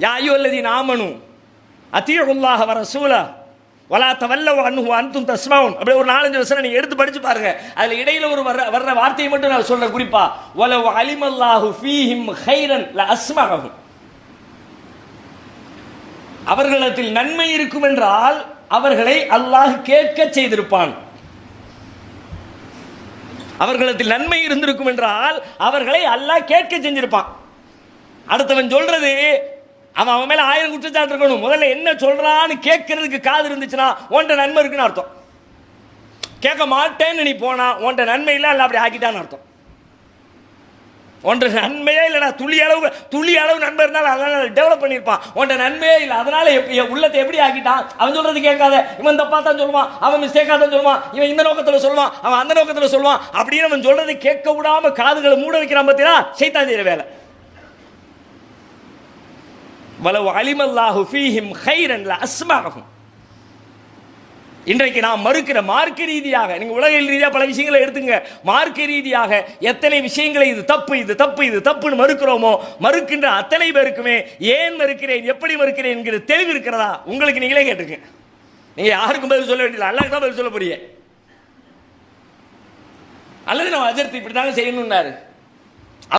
யா அல்லது நாமனு அத்தியுல்லாஹ வர சூழ வலா தவல்ல அன்ஹு அன்தும் தஸ்மாவும் அப்படி ஒரு நாலஞ்சு வசனம் நீங்கள் எடுத்து படித்து பாருங்க அதில் இடையில ஒரு வர்ற வர்ற வார்த்தையை மட்டும் நான் சொல்கிறேன் குறிப்பா வல அலிமல்லாஹு ஃபீஹிம் ஹைரன் ல அஸ்மஹும் அவர்களிடத்தில் நன்மை இருக்கும் என்றால் அவர்களை அல்லாஹ் கேட்க செய்திருப்பான் அவர்களிடத்தில் நன்மை இருந்திருக்கும் என்றால் அவர்களை அல்லாஹ் கேட்க செஞ்சிருப்பான் அடுத்தவன் சொல்றது அவன் அவன் மேலே ஆயிரம் குற்றச்சாட்டு இருக்கணும். முதல்ல என்ன சொல்கிறான்னு கேட்கறதுக்கு காது இருந்துச்சுன்னா உன்ட்ட நன்மை இருக்குன்னு அர்த்தம். கேட்க மாட்டேன்னு நீ போனா உன்ட்ட நன்மை இல்லை இல்லை அப்படி ஆக்கிட்டான்னு அர்த்தம். ஒன்ற நன்மையே இல்லைடா துளி அளவு துளி அளவு நன்மை இருந்தாலும் அதனால டெவலப் பண்ணியிருப்பான். உன்ட்ட நன்மையே இல்லை அதனால எப்படி என் உள்ளத்தை எப்படி ஆக்கிட்டான்? அவன் சொல்றது கேட்காத. இவன் தப்பா தான் சொல்லுவான் அவன் மிஸ்டேக்காக தான் சொல்லுவான் இவன் இந்த நோக்கத்தில் சொல்லுவான் அவன் அந்த நோக்கத்தில் சொல்லுவான் அப்படின்னு அவன் சொல்றது கேட்க விடாம காதுகளை மூட வைக்கிறான் பார்த்தீங்கன்னா செய்தான் செய்யற வேலை. வலவு அலிமல்லாஹு ஃபீஹிம் ஹைரன் அஸ்மாகும் இன்றைக்கு நாம் மறுக்கிற மார்க்க ரீதியாக நீங்கள் உலகில் ரீதியாக பல விஷயங்களை எடுத்துங்க. மார்க்க ரீதியாக எத்தனை விஷயங்களை இது தப்பு இது தப்பு இது தப்புன்னு மறுக்கிறோமோ மறுக்கின்ற அத்தனை பேருக்குமே ஏன் மறுக்கிறேன் எப்படி மறுக்கிறேன் என்கிற தெளிவு இருக்கிறதா? உங்களுக்கு நீங்களே கேட்டுங்க நீங்கள் யாருக்கும் பதில் சொல்ல வேண்டியது அல்லாஹ் தான் பதில் சொல்ல போறீங்க. அல்லது நம்ம அஜர்த்து இப்படி தாங்க செய்யணும்னாரு.